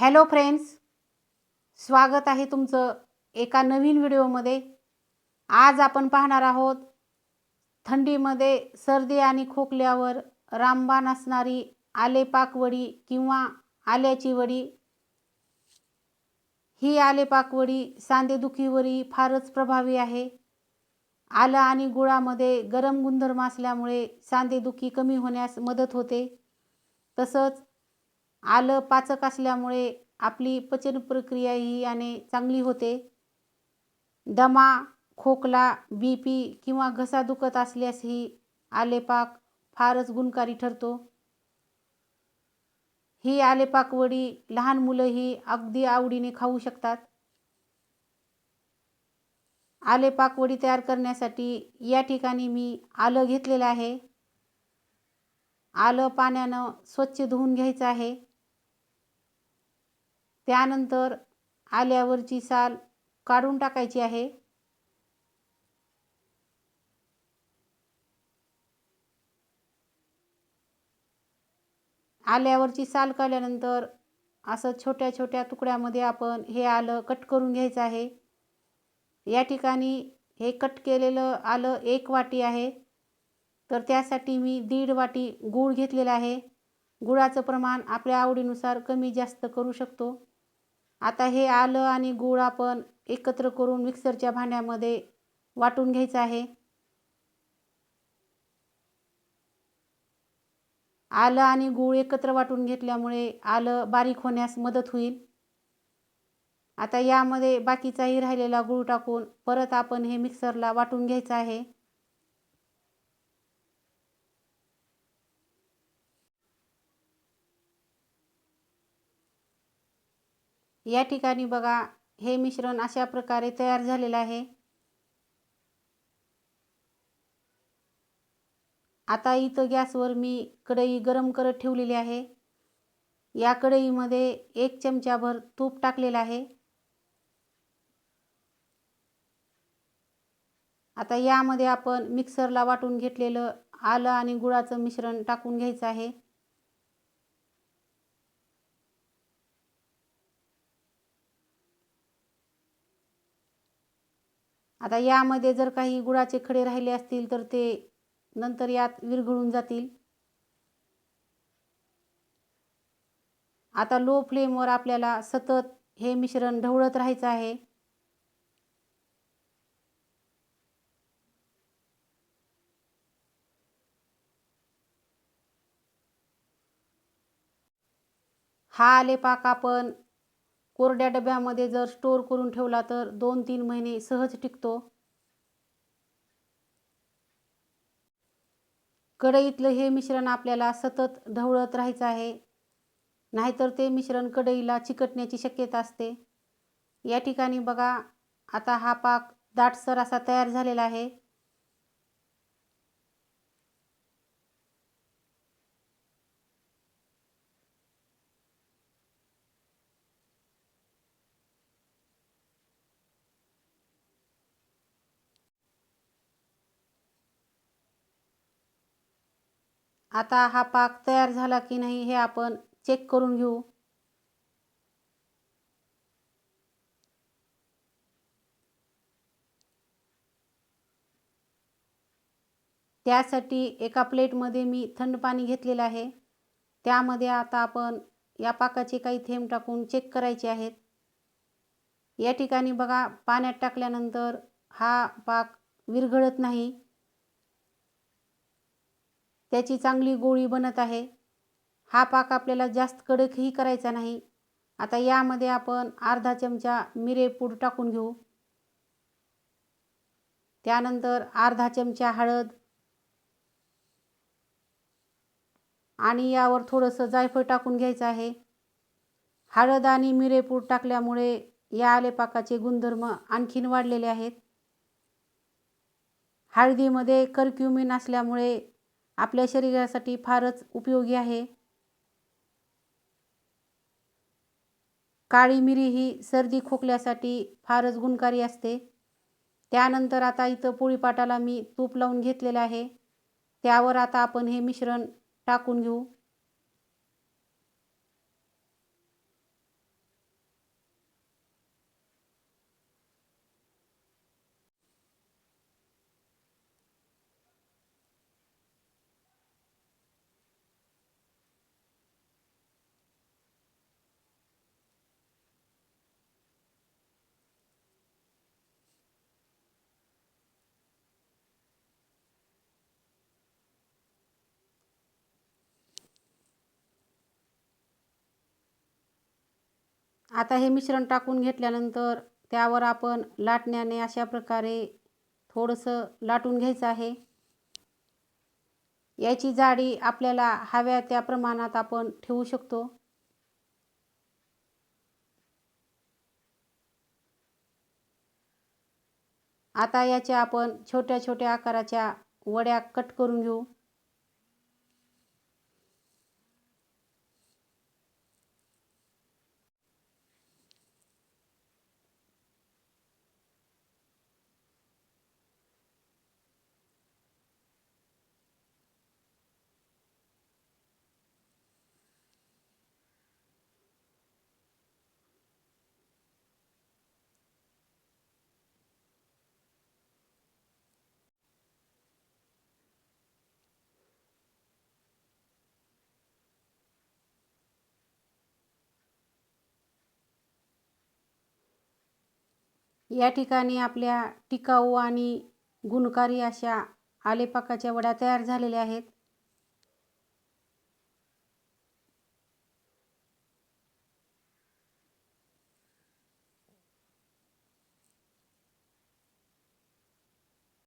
Hello friends स्वागत आहे तुमचं एका नवीन व्हिडिओमध्ये. आज आपण पाहणार आहोत थंडीमध्ये सर्दी आणि खोकल्यावर रामबाण असणारी आलेपाकवडी किंवा आल्याची वडी. ही आलेपाकवडी वडी फारच प्रभावी आहे. आलं आणि गुळामध्ये गरम गुणधर्म असल्यामुळे सांधेदुखी कमी होण्यास मदत होते. तसंच आलं पाचक असल्यामुळे आपली पचन प्रक्रिया ही याने चांगली होते. दमा खोकला बी पी किंवा घसा दुखत असल्यासही आलेपाक फारच गुणकारी ठरतो. ही आलेपाक वडी लहान मुलंही अगदी आवडीने खाऊ शकतात. आलेपाक वडी तयार करण्यासाठी या ठिकाणी मी आलं घेतलेलं आहे. आलं पाण्यानं स्वच्छ धुवून घ्यायचं आहे. त्यानंतर आल्यावरची साल काढून टाकायची आहे. आल्यावरची साल काढल्यानंतर असं छोट्या छोट्या तुकड्यामध्ये आपण हे आलं कट करून घ्यायचं आहे. या ठिकाणी हे कट केलेलं आलं एक वाटी आहे. तर त्यासाठी मी दीड वाटी गूळ घेतलेला आहे. गुळाचं प्रमाण आपल्या आवडीनुसार कमी जास्त करू शकतो. आता हे आलं आणि गूळ आपण एकत्र करून मिक्सरच्या भांड्यामध्ये वाटून घ्यायचं आहे. आलं आणि गूळ एकत्र वाटून घेतल्यामुळे आलं बारीक होण्यास मदत होईल. आता यामध्ये बाकीचाही राहिलेला गूळ टाकून परत आपण हे मिक्सरला वाटून घ्यायचं आहे. या ठिकाणी बघा हे मिश्रण अशा प्रकारे तयार झालेलं आहे. आता इथं गॅसवर मी कढई गरम करत ठेवलेली आहे. या कढईमध्ये एक चमचाभर तूप टाकलेलं आहे. आता यामध्ये आपण मिक्सरला वाटून घेतलेलं आलं आणि गुळाचं मिश्रण टाकून घ्यायचं आहे. आता यामध्ये जर काही गुळाचे खडे राहिले असतील तर ते नंतर यात विरघळून जातील. आता लो फ्लेमवर आपल्याला सतत हे मिश्रण ढवळत राहायचं आहे. हा आलेपाक आपण कोरड्या डब्यामध्ये जर स्टोर करून ठेवला तर दोन तीन महिने सहज टिकतो. कढईतलं हे मिश्रण आपल्याला सतत ढवळत राहायचं आहे. नाहीतर ते मिश्रण कढईला चिकटण्याची शक्यता असते. या ठिकाणी बघा आता हा पाक दाटसर असा तयार झालेला आहे. आता हा पाक तयार झाला की नाही हे आपण चेक करून घेऊ. त्यासाठी एका प्लेटमध्ये मी थंड पाणी घेतलेलं आहे. त्यामध्ये आता आपण या पाकाचे काही थेंब टाकून चेक करायचे आहेत. या ठिकाणी बघा पाण्यात टाकल्यानंतर हा पाक विरघळत नाही. त्याची चांगली गोळी बनत आहे. हा पाक आपल्याला जास्त कडकही करायचा नाही. आता यामध्ये आपण अर्धा चमचा मिरेपूड टाकून घेऊ. त्यानंतर अर्धा चमचा हळद आणि यावर थोडंसं जायफळ टाकून घ्यायचं आहे. हळद आणि मिरेपूड टाकल्यामुळे या आलेपाकाचे गुणधर्म आणखीन वाढलेले आहेत. हळदीमध्ये कर्क्युमिन असल्यामुळे आपल्या शरीरासाठी फारच उपयोगी आहे. काळी मिरी ही सर्दी खोकल्यासाठी फारच गुणकारी असते. त्यानंतर आता इथं पोळीपाटाला मी तूप लावून घेतलेलं आहे. त्यावर आता आपण हे मिश्रण टाकून घेऊ. आता हे मिश्रण टाकून घेतल्यानंतर त्यावर आपण लाटण्याने अशा प्रकारे थोडंसं लाटून घ्यायचं आहे. याची जाडी आपल्याला हव्या त्या प्रमाणात आपण ठेवू शकतो. आता याच्या आपण छोट्या छोट्या आकाराच्या वड्या कट करून घेऊ. या ठिकाणी आपल्या टिकाऊ आणि गुणकारी अशा आलेपाकाच्या वड्या तयार झालेल्या आहेत.